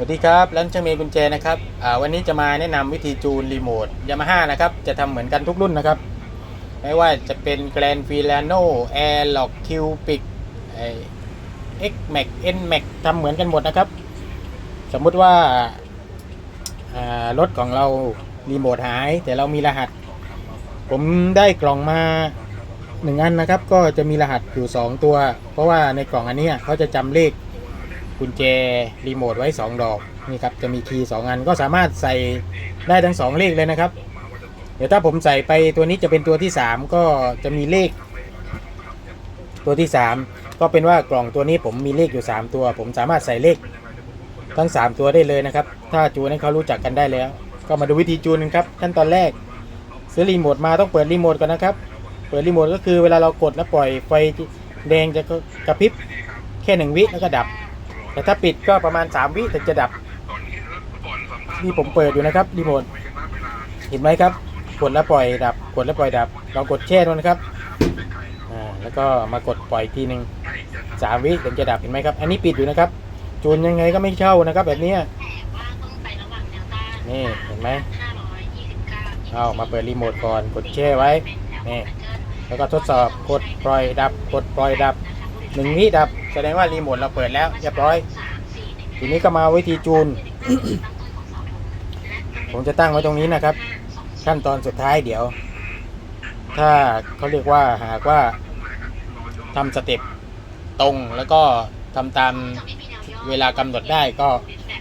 สวัสดีครับร้านช่างเมย์กุญแจนะครับวันนี้จะมาแนะนำวิธีจูนรีโมทยามาฮ่านะครับ จะทำเหมือนกันทุกรุ่นนะครับ ไม่ว่าจะเป็น Grand f i l a n o Air Lock Cubic ไอ้ X Max N Max ทำเหมือนกันหมดนะครับ สมมุติว่ารถของเรารีโมทหาย แต่เรามีรหัส ผมได้กล่องมาหนึ่งอันนะครับ ก็จะมีรหัสอยู่ 2 ตัว เพราะว่าในกล่องอันนี้เขาจะจำเลข กุญแจรีโมทไว้ 2 ดอกนี่ครับจะมีคีย์สองอันก็สามารถใส่ได้ทั้ง 2 เลขเลยนะครับ เดี๋ยวถ้าผมใส่ไปตัวนี้จะเป็นตัวที่ 3 ก็จะมีเลข ตัวที่ 3 ก็เป็นว่ากล่องตัวนี้ผมมีเลขอยู่ 3 ตัว ผมสามารถใส่เลขทั้ง 3 ตัวได้เลยนะครับ ถ้าจูนให้เขารู้จักกันได้แล้ว ก็มาดูวิธีจูนกันครับขั้นตอนแรกซื้อรีโมทมาต้องเปิดรีโมทก่อนนะครับ เปิดรีโมทก็คือเวลาเรากดแล้วปล่อยไฟแดงจะกระพริบแค่หนึ่งวิแล้วก็ดับ แต่ถ้าปิดก็ประมาณ 3 วิถึงจะดับนี่ผมเปิดอยู่นะครับรีโมทเห็นไหมครับกดแล้วปล่อยดับกดแล้วปล่อยดับเรากดแช่ด้วยนะครับอ่าแล้วก็มากดปล่อยทีหนึ่งสามวิถึงจะดับเห็นไหมครับ อันนี้ปิดอยู่นะครับจูนยังไงก็ไม่เข้านะครับ แบบนี้นี่เห็นไหมเอามาเปิดรีโมทก่อนกดแช่ไว้นี่แล้วก็ทดสอบกดปล่อยดับกดปล่อยดับหนึ่งวิดับ ดงว่ารีโมทเราเปิดแล้วเรียบร้อย ทีนี้ก็มาวิธีจูน ผมจะตั้งไว้ตรงนี้นะครับ ขั้นตอนสุดท้ายเดี๋ยว ถ้าเขาเรียกว่าหากว่าทำสเต็ปตรงแล้วก็ทำตามเวลากำหนดได้ก็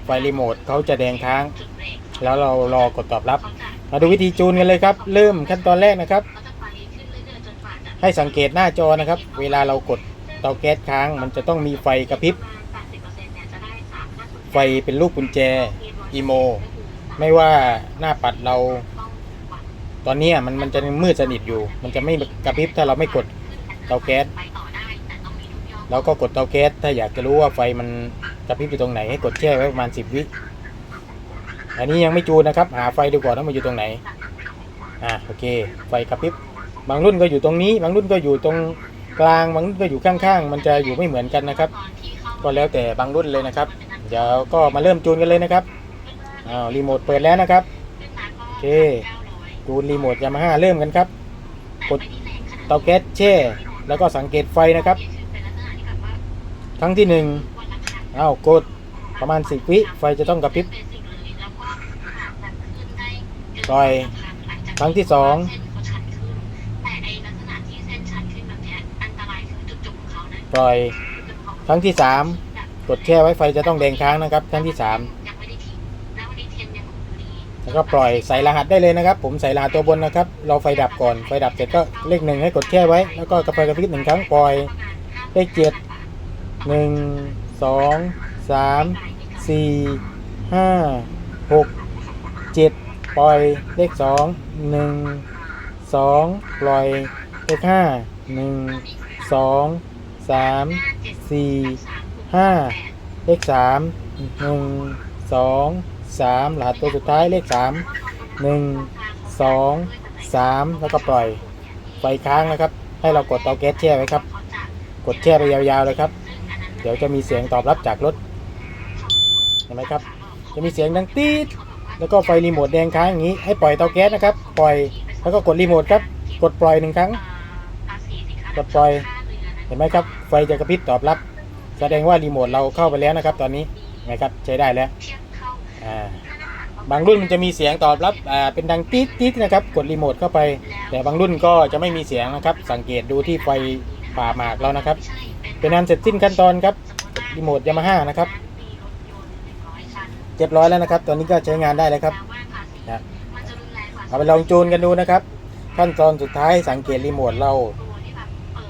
ไฟรีโมทเขาจะแดงค้าง แล้วเรารอกดตอบรับ มาดูวิธีจูนกันเลยครับ เริ่มขั้นตอนแรกนะครับ ให้สังเกตหน้าจอนะครับ เวลาเรากดาแก๊สค้าง มันจะต้องมีไฟกระพริบ ไฟเป็นลูกกุญแจอีโม ไม่ว่าหน้าปัดเรา ตอนนี้มันมันจะมืดสนิทอยู่ มันจะไม่กระพริบถ้าเราไม่กดเตาแก๊สเราก็กดเตาแก๊สถ้าอยากจะรู้ว่าไฟมันกระพริบอยู่ตรงไหนให้กดแช่ไว้ประมาณสิบวิอันนี้ยังไม่จูนนะครับ หาไฟดูก่อนว่ามันอยู่ตรงไหนอ่าโอเค ไฟกระพริบบางรุ่นก็อยู่ตรงนี้ บางรุ่นก็อยู่ตรง กลางบางรุ่นก็อยู่ข้างๆ มันจะอยู่ไม่เหมือนกันนะครับ ก็แล้วแต่บางรุ่นเลยนะครับ เดี๋ยวก็มาเริ่มจูนกันเลยนะครับอ้าวรีโมทเปิดแล้วนะครับโอเคจูนรีโมทยามาฮ่าเริ่มกันครับ กดเตาแก๊สแช่ แล้วก็สังเกตไฟนะครับครั้งที่หนึ่งอ้าวกดประมาณสิบวิไฟจะต้องกระพริบปล่อยครั้งที่สอง ปล่อย ครั้งที่สามกดแช่ไว้ไฟจะต้องแดงค้างนะครับ ครั้งที่สามแล้วก็ปล่อยใส่รหัสได้เลยนะครับ ผมใส่รหัสตัวบนนะครับ เราไฟดับก่อนไฟดับเสร็จก็เลขหนึ่งให้กดแช่ไว้ แล้วก็กระไฟกระพริบหนึ่งครั้งปล่อยเลขเจ็ดหนึ่งสองสามสี่ห้าหกเจ็ดปล่อยเลขสองหนึ่งสองปล่อยเลขห้าหนึ่งสอง สามสี่ห้าเลขสามหนึ่งสองสามรหัสตัวสุดท้ายเลขสามหนึ่งสองสามแล้วก็ปล่อยไฟค้างนะครับ ให้เรากดเตาแก๊สแช่ไว้ครับ กดแช่ไปยาวๆเลยครับ เดี๋ยวจะมีเสียงตอบรับจากรถเห็นไหมครับ จะมีเสียงดังตีดแล้วก็ไฟรีโมทแดงค้างอย่างนี้ให้ปล่อยเตาแก๊สนะครับ ปล่อยแล้วก็กดรีโมทครับ กดปล่อยหนึ่งครั้ง กดปล่อย เห็นไหมครับ ไฟจะกระพริบตอบรับ แสดงว่ารีโมทเราเข้าไปแล้วนะครับ ตอนนี้นไหมครับใช้ได้แล้วบางรุ่นมันจะมีเสียงตอบรับเป็นดังตีดตีดนะครับ กดรีโมทเข้าไป แต่บางรุ่นก็จะไม่มีเสียงนะครับ สังเกตดูที่ไฟป่าหมากเรานะครับ เป็นอันเสร็จสิ้นขั้นตอนครับรีโมทยามาฮ่านะครับเรียบร้อยแล้วนะครับ ตอนนี้ก็ใช้งานได้แล้วครับนะเอาไปลองจูนกันดูนะครับ ขั้นตอนสุดท้ายสังเกตรีโมทเรา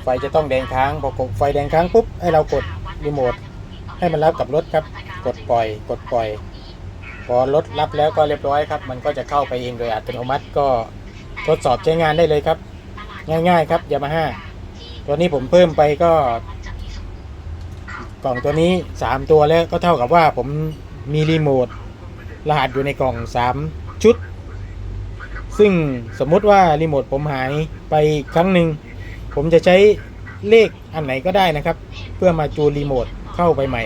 ฟจะต้องแดงค้างพอกดไฟแดงค้างปุ๊บให้เรากดรีโมทให้มันรับกับรถครับ กดปล่อย กดปล่อย พอรถรับแล้วก็เรียบร้อยครับ มันก็จะเข้าไปเองโดยอัตโนมัติก็ทดสอบใช้งานได้เลยครับ ง่ายๆครับยามาฮ่าตัวนี้ผมเพิ่มไปก็ กล่องตัวนี้ 3 ตัวแล้วก็เท่ากับว่าผมมีรีโมทรหัสอยู่ในกล่อง 3 ชุด ซึ่งสมมุติว่ารีโมทผมหายไปครั้งหนึ่ง ผมจะใช้เลขอันไหนก็ได้นะครับ เพื่อมาจูนรีโมทเข้าไปใหม่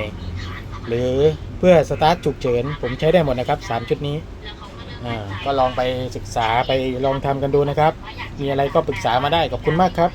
หรือเพื่อสตาร์ทฉุกเฉิน ผมใช้ได้หมดนะครับ 3 ชุดนี้อ่าก็ลองไปศึกษาไปลองทำกันดูนะครับ มีอะไรก็ปรึกษามาได้ขอบคุณมากครับ